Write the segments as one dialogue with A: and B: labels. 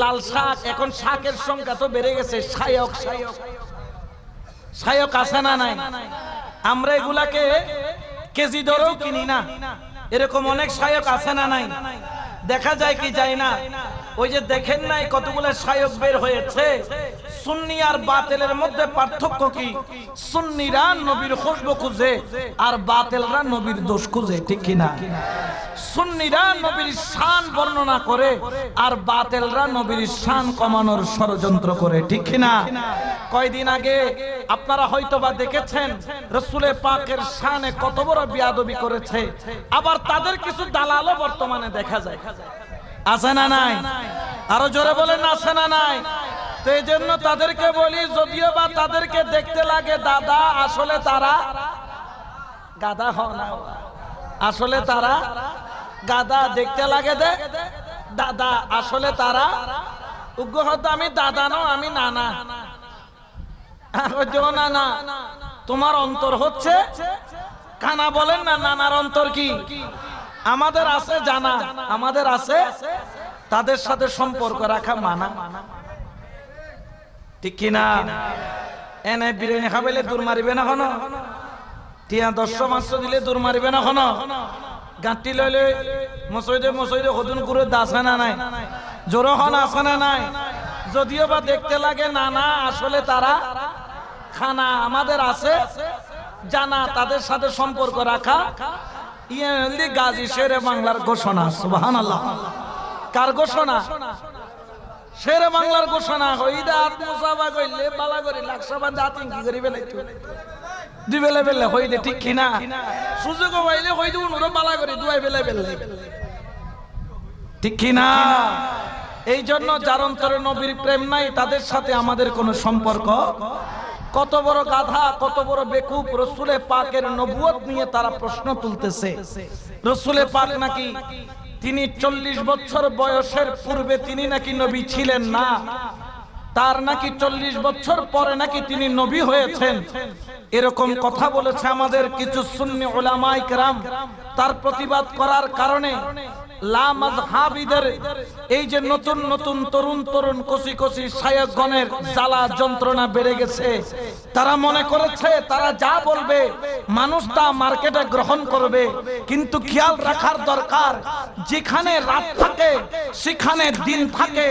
A: লাল শাক, এখন শাকের সংখ্যা তো বেড়ে গেছে, শায়ক শায়ক। শায়ক আছে না নাই? আমরা এগুলাকে কেজি দরেও কিনি না। এরকম অনেক শায়ক আছে না নাই? দেখা যায় কি যায় না? ওই যে দেখেন নাই কতগুলো শায়ক বের হয়েছে? সুন্নি আর বাতেলের মধ্যে পার্থক্য কি? সুন্নিরা নবীর খুশব খুঁজে আর বাতেলরা নবীর দোষ খুঁজে, ঠিক কিনা সুন্নিরা নবীর শান বর্ণনা করে আর বাতেলরা নবীর শান কমানোর ষড়যন্ত্র করে, ঠিক কিনা কয়দিন আগে আপনারা হয়তো বা দেখেছেন, রসুলে পাকের শানে কত বড় বিয়াদবি করেছে। আবার তাদের কিছু দালালও বর্তমানে দেখা যায়। আছে না নাই? আরও জোরে বলেন, আছে না নাই? তো এই জন্য তাদেরকে বলি, যদিও বা তাদেরকে দেখতে লাগে, দাদা আসলে তারা গাদা হ না। আসলে তারা গাদা দেখতে লাগে দে। দাদা আসলে তারা উগ্র হয়তো আমি দাদা নো আমি নানা। না না তোমার অন্তর হচ্ছে কানা, বলেন না, নানার অন্তর কি? আমাদের আছে জানা আমাদের আছে তাদের সাথে সম্পর্ক রাখা মানা। ঠিক কিনা? এনে বিরিয়ানি খাবেলে দূর মারিবে না কোনো? টিয়া দশশো মাসশো দিলে দূর মারিবে না কোনো? গাঁটি লইলে মসইদে মসইদে হদুন করে দাসে না নাই? জোর হন আছে না নাই। যদিও বা দেখতে লাগে না না আসলে তারা খানা আমাদের আছে জানা তাদের সাথে সম্পর্ক রাখা ইয়ে গাজী শেরে বাংলার ঘোষণা সুবাহান কার ঘোষণা? শেরে বাংলার ঘোষণা হইদা আত্মসাবা কইলে বালা করি লাকসাবা দাঁতিং কি করি বেলে দুই বেলে বেলে হই দে ঠিক কিনা সুযোগ পাইলে হই দিব নুরো বালা করি দুয়াই বেলে বেলে। ঠিক কিনা এই জন্য যার অন্তরে নবীর প্রেম নাই, তাদের সাথে আমাদের কোনো সম্পর্ক কত বড় গাধা, কত বড় বেকুব রসুলে পাকের নবুয়ত নিয়ে তারা প্রশ্ন তুলতেছে। রসুলে পাক নাকি তিনি চল্লিশ বছর বয়সের পূর্বে তিনি নাকি নবী ছিলেন না? তার নাকি চল্লিশ বছর পরে নাকি তিনি নবী হয়েছেন। এরকম কথা বলেছে আমাদের কিছু সুন্নি ওলামাই কেরাম। তার প্রতিবাদ করার কারণে এই যে নতুন নতুন তরুণ তরুণ কচি কচি সায়কগণের জ্বালা যন্ত্রণা বেড়ে গেছে। তারা মনে করেছে, তারা যা বলবে, মানুষ তা মার্কেটে গ্রহণ করবে। কিন্তু খেয়াল রাখার দরকার, যেখানে রাত থাকে, সেখানে দিন থাকে,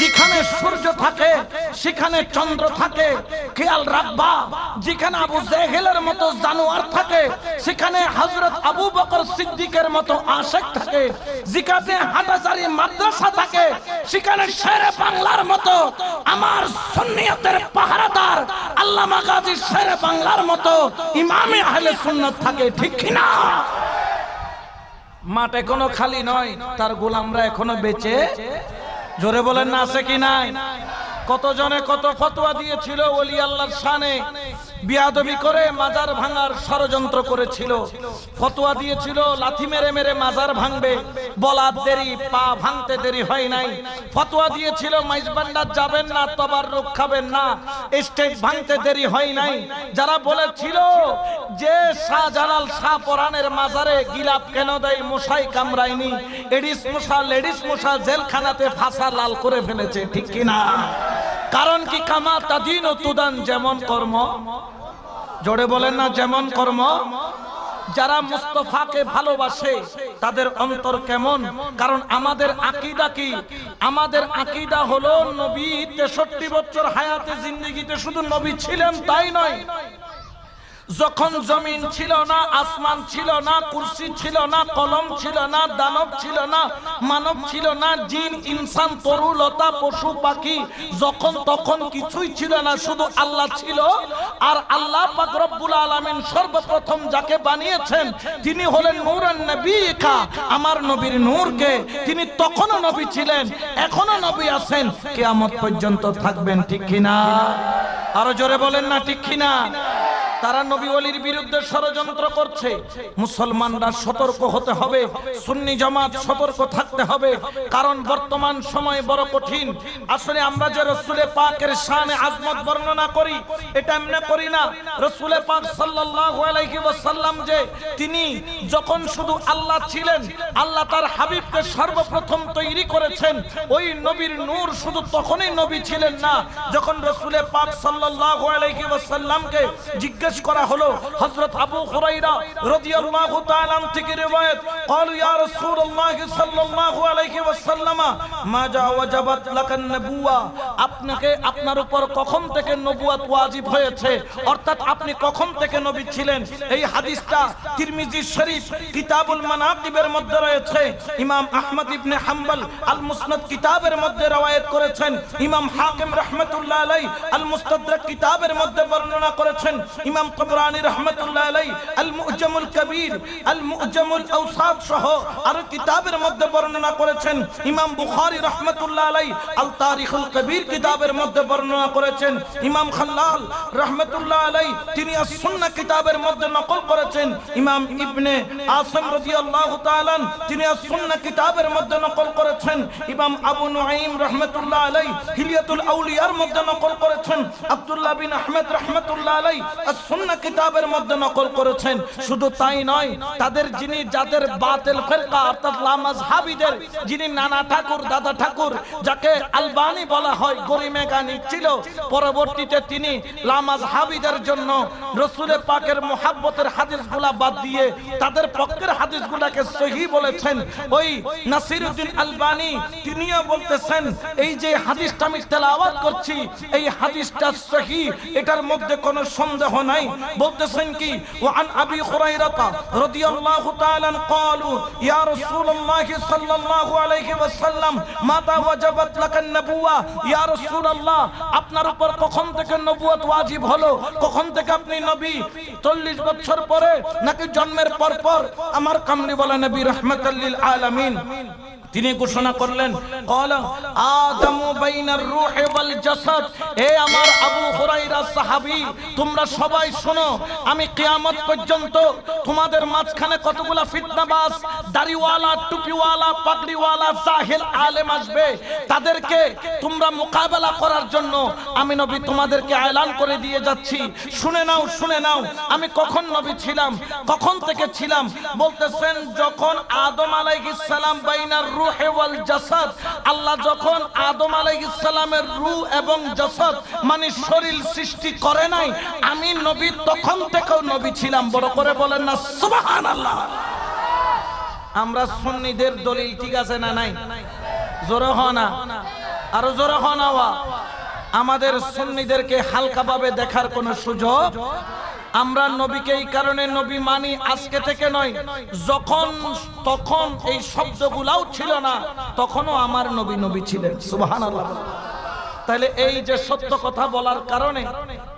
A: যেখানে সূর্য থাকে সেখানে চন্দ্র থাকে, খেয়াল রাখবা যেখানে আবু জেহেলের মতো জানোয়ার থাকে, সেখানে হযরত আবু বকর সিদ্দিকের মতো আশেক থাকে, যেখানে হাটাচারি মাদ্রাসা থাকে, সেখানে শেরে বাংলার মতো আমার সুন্নিয়তের পাহারাদার আল্লামা গাজী শেরে বাংলার মতো ইমামে আহলে সুন্নাত থাকে, ঠিক কি না মাঠ এখনও খালি নয়, তার গোলামরা এখনও বেঁচে? জোরে বলেন না আছে কি নাই? কত জনে কত ফতোয়া দিয়েছিল ওলি আল্লাহর শানে? বিয়াদবি করে মাজার ভাঙার ষড়যন্ত্র করেছিল। ফতোয়া দিয়েছিল, লাথি মেরে মেরে মাজার ভাঙবে। বলার দেরি, পা ভাঙতে দেরি হয় নাই। ফতোয়া দিয়েছিল, মাইজবান্ডার যাবেন না, তবার খাবেন না। স্টেজ ভাঙতে দেরি হয় নাই। যারা বলেছিল যে শাহজালাল শাহ পরানের মাজারে গিলাপ কেন দেয়, মশাই কামড়ায়নি। এডিস মশা, লেডিস মশা জেলখানাতে ফাঁসা লাল করে ফেলেছে, ঠিক কিনা? কারণ কি কামা তাদিন ও তুদান যেমন কর্ম? জোরে বলেন না, যেমন কর্ম? যারা মুস্তফাকে ভালোবাসে, তাদের অন্তর কেমন? কারণ আমাদের আকিদা কি? আমাদের আকিদা হলো নবী তেষট্টি বছর হায়াতে জিন্দিগিতে শুধু নবী ছিলেন তাই নয় যখন জমিন ছিল না, আসমান ছিল না, কুরসি ছিল না, কলম ছিল না, দানব ছিল না, মানব ছিল না, জিন, ইনসান তরুলতা পশু, পাখি, যখন তখন কিছুই ছিল না, শুধু আল্লাহ ছিল। আর আল্লাহ পাক রব্বুল আলামিন সর্বপ্রথম যাকে বানিয়েছেন, তিনি হলেন নূরান নবীকা আমার নবীর নূরকে। তিনি তখনও নবী ছিলেন এখনও নবী আছেন, কিয়ামত পর্যন্ত থাকবেন, ঠিক কিনা? আরও জোরে বলেন না, ঠিক কিনা? তারা নবী অলির বিরুদ্ধে ষড়যন্ত্র করছে। মুসলমানরা সতর্ক হতে হবে, সুন্নি জামাত সতর্ক থাকতে হবে। কারণ বর্তমান সময় বড় কঠিন। আসলে আমরা যে রসুলে পাকের শানে আজমত বর্ণনা করি, এটা এমনি করি না। রসুলে পাক সাল্লাল্লাহু যে তিনি যখন শুধু আল্লাহ ছিলেন, আল্লাহ তার হাবিবকে সর্বপ্রথম তৈরি করেছেন, ওই নবীর নূর শুধু তখনই নবী ছিলেন না, যখন রসুলে পাক সাল্লাল্লাহু আলাইহি ওয়াসাল্লামকে জিজ্ঞেস করা হলো হযরত আবু হুরায়রা রাদিয়াল্লাহু তাআলা থেকে রিওয়ায়াত قالوا يا رسول الله صلى الله عليه وسلم ما جاء وجبت لك النبوة আপনাকে আপনার উপর কখন থেকে নবুয়ত ওয়াজিব হয়েছে অর্থাৎ আপনি কখন থেকে নবী ছিলেন এই হাদিসটা তিরমিজি শরীফ কিতাবুল মানাকিবের মধ্যে রয়েছে ইমাম আহমদ ইবনে হাম্বল আল মুসনাদ কিতাবের মধ্যে রওয়ায়াত করেছেন ইমাম হাকিম রাহমাতুল্লাহ আলাই আল মুস্তাদরাক কিতাবের মধ্যে বর্ণনা করেছেন ইমাম তাবরানী রাহমাতুল্লাহ আলাই আল মুজামুল কবির আল মুজামুল আওসাদ সহ আর কিতাবের মধ্যে বর্ণনা করেছেন। ইমাম বুখারী রাহমাতুল্লাহ আলাই আল তারিখুল কবির কিতাবের মধ্যে বর্ণনা করেছেন। ইমাম খাল্লাল রাহমাতুল্লাহ আলাই তিনি আস সুন্নাহ কিতাবের মধ্যে নকল করেছেন। ইমাম ইবনে আসম রাদিয়াল্লাহু তাআলা তিনি আস সুন্নাহ কিতাবের মধ্যে নকল করেছেন। ইমাম আবু নুআইম রাহমাতুল্লাহ আলাই হিলিয়াতুল আউলিয়ার মধ্যে নকল করেছেন। আব্দুল্লাহ বিন আহমেদ রাহমাতুল্লাহ আলাই আস সুন্নাহ কিতাবের মধ্যে নকল করেছেন। শুধু তাই নয়, তাদের যিনি যাদের বাতিল ফিরকা, অর্থাৎ লামাজ হাবিদের যিনি নানা ঠাকুর, দাদা ঠাকুর, যাকে আলবানি বলা হয় গরিমেগানিক ছিল, পরবর্তীতে তিনি লামাজ হাবিদের জন্য রসুলে পাকের মোহাব্বতের হাদিসগুলা বাদ দিয়ে তাদের পক্ষের হাদিসগুলাকে সহি বলেছেন। ওই নাসিরউদ্দিন আলবানি, তিনিও বলতেছেন, এই যে হাদিসটা আমি তেলাওয়াত করছি, এই হাদিসটা সহি, এটার মধ্যে কোনো সন্দেহ নাই। বলতেছেন কি ওয়ান আবি হুরায়রাতা রাদিয়াল্লাহু তাআলা قالوا يا رسول الله صلى الله عليه وسلم متى وجبت لك النبوة يا رسول الله আপনার উপর কখন থেকে নবুয়ত ওয়াজিব হলো কখন থেকে আপনি নবী 40 বছর পরে নাকি জন্মের পর পর আমার কামলি বলা নবী রাহমাতাল লিল আলামিন তিনি ঘোষণা করলেন এ আমার আবু তোমরা সবাই শোনো, আমি কিয়ামত পর্যন্ত তোমাদের মাঝখানে কতগুলা ফিতনাবাজ দাড়িওয়ালা, টুপিওয়ালা, পাগড়িওয়ালা, জাহিল আলেম আসবে। তাদেরকে তোমরা মোকাবেলা করার জন্য আমি নবী তোমাদেরকে এলান করে দিয়ে যাচ্ছি। শুনে নাও শুনে নাও, আমি কখন নবী ছিলাম, কখন থেকে ছিলাম? বলতেছেন, যখন আদম আলাইহিস সালাম বাইনার রূহে ওয়াল জাসাদ। আল্লাহ যখন আদম আলাইহিস সালামের রূহ এবং জাসাদ মানে শরীর সৃষ্টি করে নাই, আমি নবী তখন থেকেও নবী ছিলাম। বড় করে বলেন না, সুবহানাল্লাহ। আমরা সুন্নিদের দলিল ঠিক আছে না নাই? জোরে হ না। আরও জোরে হ না আমাদের সুন্নিদেরকে হালকাভাবে দেখার কোনো সুযোগ আমরা নবীকে এই কারণে নবী মানি আজকে থেকে নয়। যখন, তখন এই শব্দগুলাও ছিল না, তখনও আমার নবী নবী ছিলেন। সুবহানাল্লাহ। তাহলে এই যে সত্য কথা বলার কারণে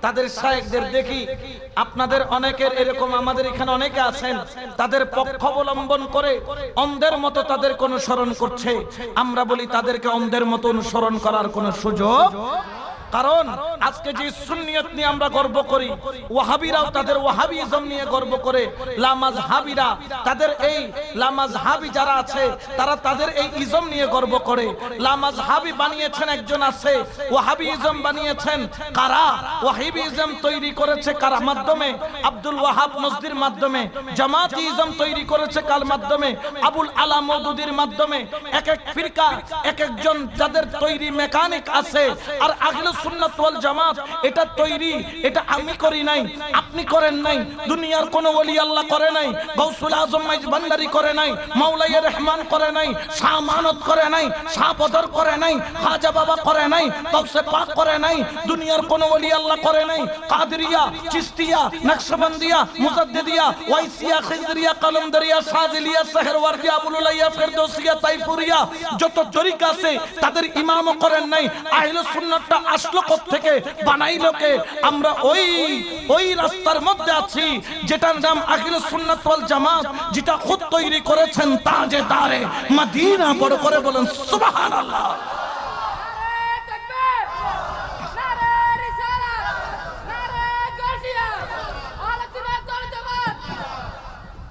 A: তাদের শায়েকদের দেখি আপনাদের অনেকের এরকম, আমাদের এখানে অনেকে আছেন, তাদের পক্ষ অবলম্বন করে অন্ধের মতো তাদেরকে অনুসরণ করছে। আমরা বলি তাদেরকে অন্ধের মতো অনুসরণ করার কোনো সুযোগ কারণ আজকে যে সুন্নিয়ত নিয়ে আমরা গর্ব করি, ওয়াহাবিরাও তাদের ওয়াহাবিজম নিয়ে গর্ব করে। লামাজ হাবিরা তাদের এই লামাজ হাবি যারা আছে, তারা তাদের এই ইজম নিয়ে গর্ব করে। লামাজ হাবি বানিয়েছেন একজন আছে, ওয়াহাবিজম বানিয়েছেন। কারা? ওয়াহিবিজম তৈরি করেছে কার মাধ্যমে? আব্দুল ওয়াহাব নজদির মাধ্যমে। জামাতি ইজম তৈরি করেছে কার মাধ্যমে? আবুল আলা মওদুদির মাধ্যমে। এক এক ফিরকা, এক একজন যাদের তৈরি মেকানিক আছে, আর আগলে সুন্নাত ওয়াল জামাত, এটা তৈরি, এটা আমি করি নাই, আপনি করেন নাই, দুনিয়ার কোন ওলি আল্লাহ করে নাই, গৌসুল আজম মাইজ করে নাই মাওলাইয়া রহমান করে নাই, শাহ মানত করে নাই, শাহ বদর করে নাই, খাজা বাবা করে নাই তফসে পাক করে নাই, দুনিয়ার কোন ওলি আল্লাহ করে নাই, কাদরিয়া চিস্তিয়া নকশবন্দিয়া, মুজাদ্দিদিয়া, ওয়াইসিয়া খিজরিয়া কলমদরিয়া, শাজিলিয়া সেহরওয়ার্দিয়া আবুলুলাইয়া, ফেরদৌসিয়া, তাইফুরিয়া, যত তরিকা আছে, তাদের ইমামও করেন নাই, আহলে সুন্নাতটা আসলো থেকে আমরা ওই ওই রাস্তার মধ্যে আছি, যেটার নাম আহলে সুন্নাত ওয়াল জামাত, যেটা খুদ তৈরি করেছেন তাজে মদিনা বড় করে বলেন, সুবহানাল্লাহ।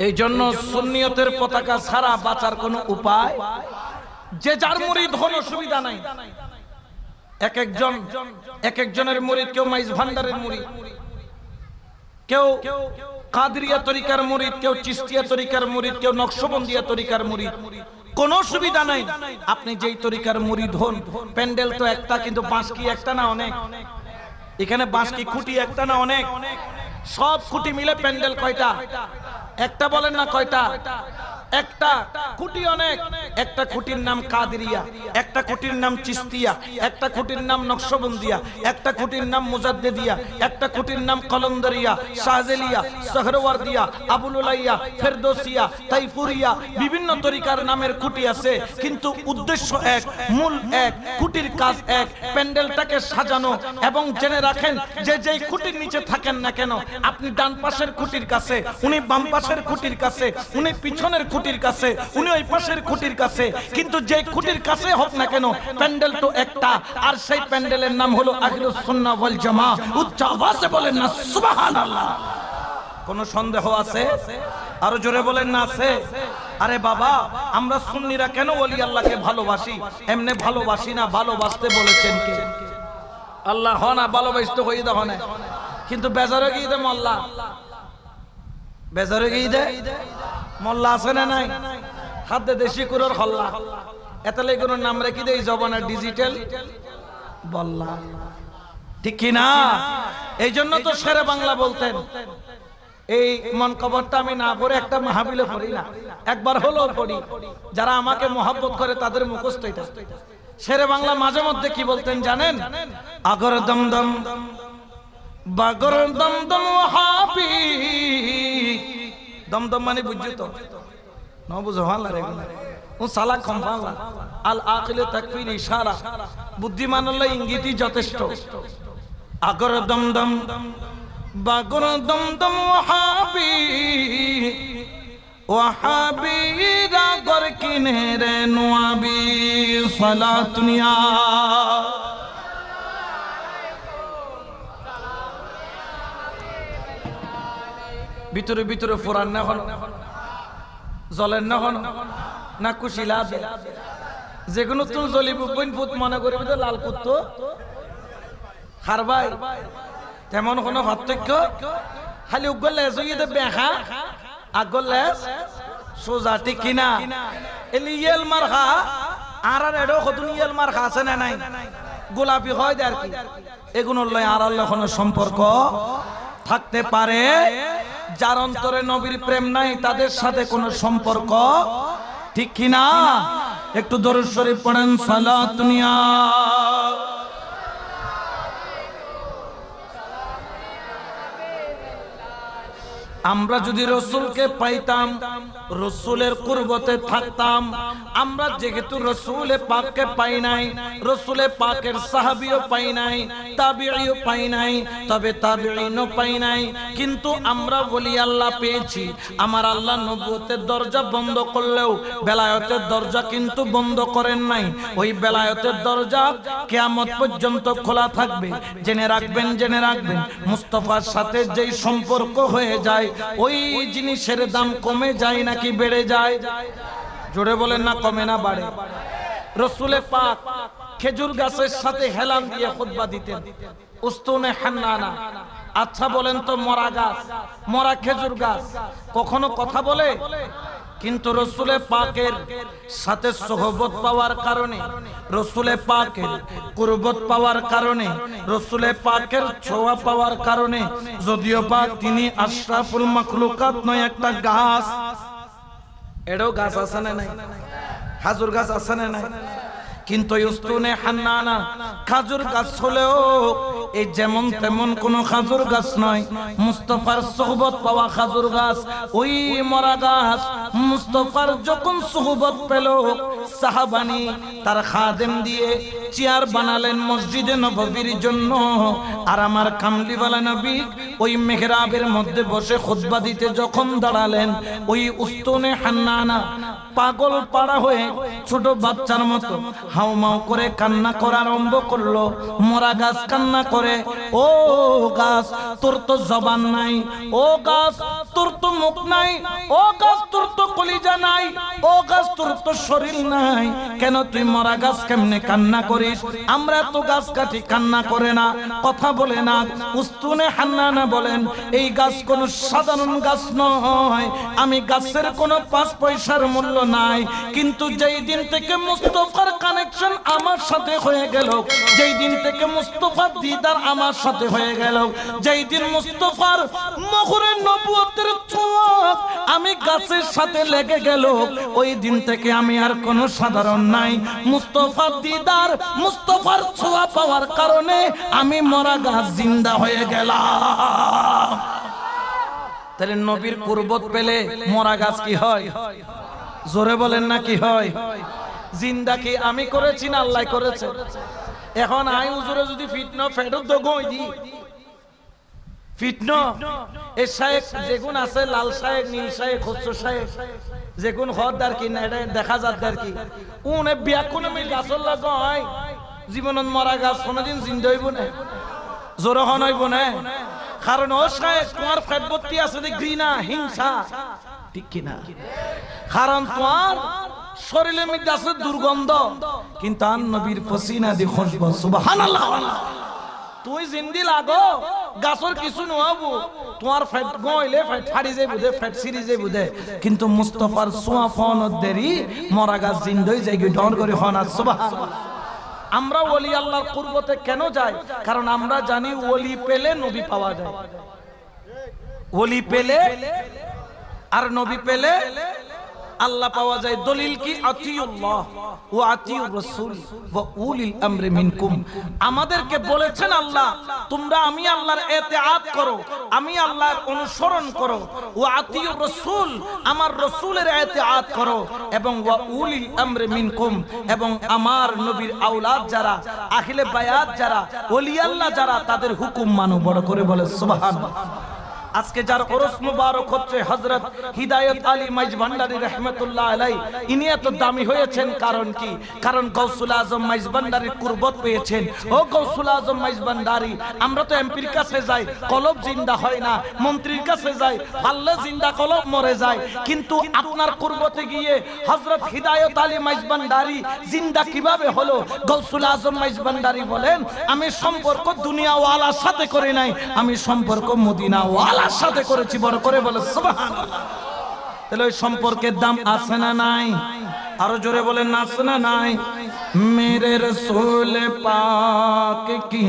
A: এই জন্য সুন্নিয়তের পতাকা ছাড়া বাঁচার কোনো উপায়? যে যার মুরিদ হন অসুবিধা নাই। এক একজন, এক একজনের মুরিদ কেউ মাইজ ভান্ডারের মুরিদ কেউ কাদরিয়া তরিকার মুরিদ কেউ চিস্তিয়া তরিকার মুরিদ কেউ নকশবন্দিয়া তরিকার মুরিদ কোনো সুবিধা নাই। আপনি যেই তরিকার মুরিদ হন, প্যান্ডেল তো একটা, কিন্তু বাঁশ কি একটা না অনেক? এখানে বাঁশ কি খুঁটি একটা না অনেক? সব খুঁটি মিলে প্যান্ডেল কয়টা? একটা বলেন না কয়টা? একটা অনেক, একটা নাম কাদরিয়া, একটা নাম চিস্তিয়া, একটা নাম নকশবন্দিয়া, একটা নাম মুজাদ্দেদিয়া, একটা নাম কলন্দরিয়া, শাহজেলিয়া, সহরওয়ার্দিয়া ফেরদোসিয়া, তাইফুরিয়া, বিভিন্ন তরিকার নামের খুঁটি আছে, কিন্তু উদ্দেশ্য এক, মূল এক, খুঁটির কাজ এক, প্যান্ডেলটাকে সাজানো এবং জেনে রাখেন যে যেই খুঁটির নিচে থাকেন না কেন, আপনি ডান পাশের খুঁটির কাছে, উনি বাম পাশের খুঁটির কাছে, উনি পিছনের খুঁটির কাছে, উনি ওই পাশের খুঁটির কাছে। কিন্তু যে খুঁটির কাছে হোক না কেন, প্যান্ডেল তো একটা, আর সেই প্যান্ডেলের নাম হলো আহলুস সুন্নাহ ওয়াল জামা উচ্চ আওয়াজে বলেন না, সুবহানাল্লাহ। কোনো সন্দেহ আছে? আরও জোরে বলেন না আছে? আরে বাবা, আমরা সুন্নিরা কেন ওলি আল্লাহকে ভালোবাসি? এমনি ভালোবাসি না, ভালোবাসতে বলেছেন কে? আল্লাহ হ না ভালোবাসতে হই দহ না কিন্তু বেজারে গিয়ে দে মল্লা বেজারে গিয়ে দে। মল্লা আছে না নাই? হাত দেশি কুরোর হল্লা এতলে কোনো নাম রেখে দেই জবানের ডিজিটাল বল্লা। ঠিক কি না? এই জন্য তো সেরে বাংলা বলতেন। এই মন কবরটা আমি না পড়ে একটা মাহাবিলে পড়ি না। একবার হলেও পড়ি। যারা আমাকে মহাব্বত করে তাদের মুখস্থ এটা। শেরে বাংলা মাঝে মধ্যে কি বলতেন জানেন? আগর দম দম বাগর দম দম হাবি দম দম মানে বুঝছ তো? ন বুঝো ভালো রে ও সালা কম্পালা আল আকিলে তাকফির ইশারা। বুদ্ধিমান হলে ইঙ্গিতই যথেষ্ট। আগর দম দম বাগর দম দম হাবি ওয়াহাবি রাগর কিনে রে নোয়াবি সালাতুনিয়া ভিতরে ভিতরে ফোরান না হন। জলেন না হন। না কুশিলা যে কোনো তুমি জ্বলিব বইন ফুট মনে করবি তো লাল কুত্ত। হারবাই। তেমন কোনো পার্থক্য? খালি উগল লেজ হইয়ে বেহা, আগল লেজ সোজা ঠিক কিনা। এলি ইয়েল মার খা, আর আর এডো কতুন ইয়েল মার খা আছে না নাই? গোলাপি হয় আর কি। এগুলোর লয় আর আল্লাহ কোনো সম্পর্ক থাকতে পারে। যার অন্তরে নবীর প্রেম নাই, তাদের সাথে কোনো সম্পর্ক? ঠিক কিনা? একটু দরুদ শরীফ পড়েন সালাত দুনিয়া আমরা যদি রসুলকে পাইতাম, রসুলের কুরবতে থাকতাম, আমরা যেহেতু রসুলে পাককে পাই নাই, রসুলে পাকের সাহাবিও পাই নাই তাবিও পাই নাই, তবে তাবিও পাই নাই, কিন্তু আমরা বলি আল্লাহ পেয়েছি। আমার আল্লাহ নবুয়তের দরজা বন্ধ করলেও, বেলায়তের দরজা কিন্তু বন্ধ করেন নাই। ওই বেলায়তের দরজা কেয়ামত পর্যন্ত খোলা থাকবে। জেনে রাখবেন জেনে রাখবেন, মুস্তফার সাথে যেই সম্পর্ক হয়ে যায় ওই জিনিসের দাম কমে যায় নাকি বেড়ে যায়? জোরে বলেন না, কমে না, বাড়ে। রসুলে পাক খেজুর গাছের সাথে হেলান দিয়ে খুতবা দিতেন। উস্তুনে হান্নানা। আচ্ছা বলেন তো, মরা গাছ, মরা খেজুর গাছ, কখনো কথা বলে? কিন্তু রসুলে পাকের সাথে সহবত পাওয়ার কারণে, রসুলে পাকের কুরবত পাওয়ার কারণে, রসুলে পাকের ছোঁয়া পাওয়ার কারণে, যদিও বা তিনি আশরাফুল মখলুকাত নয় একটা গাছ। এটাও গাছ আছে না নাই? হাজুর গাছ আছে না নাই? কিন্তু ইস্তুনে হান্নানা, খাজুর গাছ হলেও এই যেমন তেমন কোন খাজুর গাছ নয়। মুস্তফার সোহবত পাওয়া খাজুর গাছ, ওই মরা গাছ মুস্তফার যখন সোহবত পেল, সাহাবানি তার খাদেম দিয়ে চেয়ার বানালেন মসজিদে নববীর জন্য। আর আমার কামলিওয়ালা নবী ওই মেহরাবের মধ্যে বসে খুতবা দিতে যখন দাঁড়ালেন, ওই উস্তুনে হান্নানা পাগল পাড়া হয়ে ছোট বাচ্চার মতো হাউমাউ করে কান্না করা আরম্ভ করল, মরা গাছ কান্না করে, ও গাছ, তোর তো জবান নাই, ও গাছ, তোর তো মুখ নাই, ও গাছ, তোর তো কলিজা নাই, ও গাছ, তোর তো শরীর নাই, কেন তুই মরা গাছ কেমনে কান্না করিস? আমরা তো গাছ কাটি কান্না করে না। কথা বলে না, উস্তুনে হান্নানা বলেন, এই গাছ কোনো সাধারণ গাছ নয়, আমি গাছের কোনো পাঁচ পয়সার মূল্য নাই, কিন্তু যেই দিন থেকে মুস্তফার কানেকশন আমার সাথে হয়ে গেল। যেই দিন থেকে মুস্তফার দিদার আমার সাথে হয়ে গেল। যেই দিন মুস্তফার মহুরের নবুয়তের ছোঁয়া আমি গাছের সাথে লেগে গেল, ওই দিন থেকে আমি আর কোনো সাধারণ নাই। মুস্তফার দিদার মুস্তফার ছোঁয়া পাওয়ার কারণে আমি মরা গাছ জিন্দা হয়ে গেলাম। তাহলে নবীর কুরবত পেলে মরা গাছ কি হয়? জোরে বলেন না কি হয়? জিন্দা কি আমি করেছি না আল্লাহ করেছে? এখন আই উজুরে যদি ফিটন ফেরত দো গই দি। ফিটন এ শায়েক যেগুন আছে লাল শায়েক নীল শায়েক খসরু শায়েক যেগুন হরদার কি না এটা দেখা যাদ্দার কি, উনে বিয়া কোন আমি গাছর লাগাই জীবনত মরা গাছ কোনদিন জিন্দা হইব না। জোরে হন হইব না। কারণ ও শায়েক তোমার ফেটবত্তি আছে না, হিংসা। ঠিক কিনা? কারণ তোমার শরীরের মধ্যে আছে দুর্গন্ধ। কিন্তু আন নবীর পসিনা দি খুশবু, সুবহানাল্লাহ। তুই জিন্দি লাগো, গাছর কিছু নহবো তোমার ফেট গইলে ফেট ফাড়ি যাই বুদে ফেট সিরি যাই বুদে কিন্তু মুস্তাফার সোয়া ফোন দেরি, মরা গাছ জিন্দই যাই ডর করে হনা সুবহানাল্লাহ। আমরা ওলি আল্লাহর কুরবতে কেন যাই? কারণ আমরা জানি ওলি পেলে নবী পাওয়া যায়। ওলি পেলে আর নবী পেলে আল্লাহ পাওয়া যায় দলিল কি? আতিউল্লাহ ও আতিউর রাসূল ওয়া উলিল আমরি মিনকুম। আমাদেরকে বলেছেন আল্লাহ, তোমরা আমি আল্লাহর ইতিআত করো, আমি আল্লাহর অনুসরণ করো। ও আতিউর রাসূল, আমার রাসূলের ইতিআত করো এবং ওয়া উলিল আমরি মিনকুম এবং আমার নবীর আওলাদ যারা আখিলে বায়াত যারা ওলি আল্লাহ যারা, তাদের হুকুম মানো। বড় করে বলে, সুবহানাল্লাহ। আজকে যার ওরস মুবারক হচ্ছে হযরত হিদায়াত আলী মাইজ ভান্ডারী রহমাতুল্লাহ আলাই ইনি এত দামি হয়েছেন কারণ কি? কারণ গৌসুল আজম মাইজ ভান্ডারীর কুরবত পেয়েছেন। ও গৌসুল আজম মাইজ ভান্ডারী আমরা তো এমপির কাছে যাই, কলব জিন্দা হয় না, মন্ত্রীর কাছে যাই পাল্লে জিন্দা, কলব মরে যায়। কিন্তু আপনার কুরবতে গিয়ে হযরত হিদায়াত আলী মাইজ ভান্ডারী জিন্দা কীভাবে হলো? গৌসুল আজম মাইজ ভান্ডারী বলেন, আমি সম্পর্ক দুনিয়াওয়ালার সাথে করি নাই, আমি সম্পর্ক মদিনাওয়ালার সাথে করেছি বড় করে বলে সুবহানাল্লাহ তাহলে ওই সম্পর্কের দাম আছে না নাই আরো জোরে বলেন না আছে না নাই মেরে রসুল পাক কি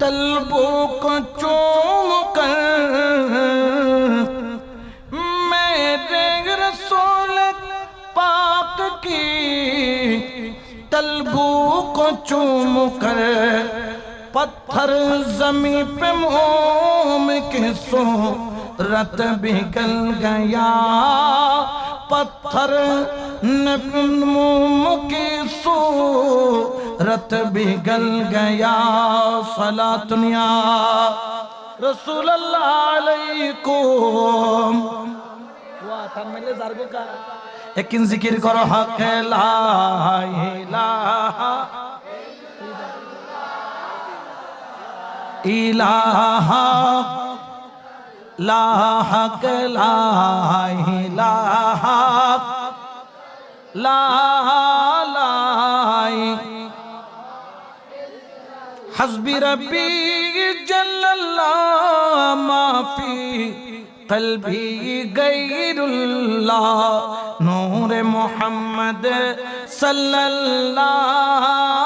A: তলবো को चूम कर मेरे रसूल पाक की तलबू को चूम कर पत्थर जमी पे मोम के सो रत बिगल गया पत्थर मोम के सो रत बिगल गया सला दुनिया रसूल अलैकुम वाह थमले जारगो का एक जिक्र करो हक ला इलाहा ইলাহা ইলাহা লা হক লা ইলাহা লা লা حسبي ربي جل الله ما في قلبي غير الله نور محمد صلى الله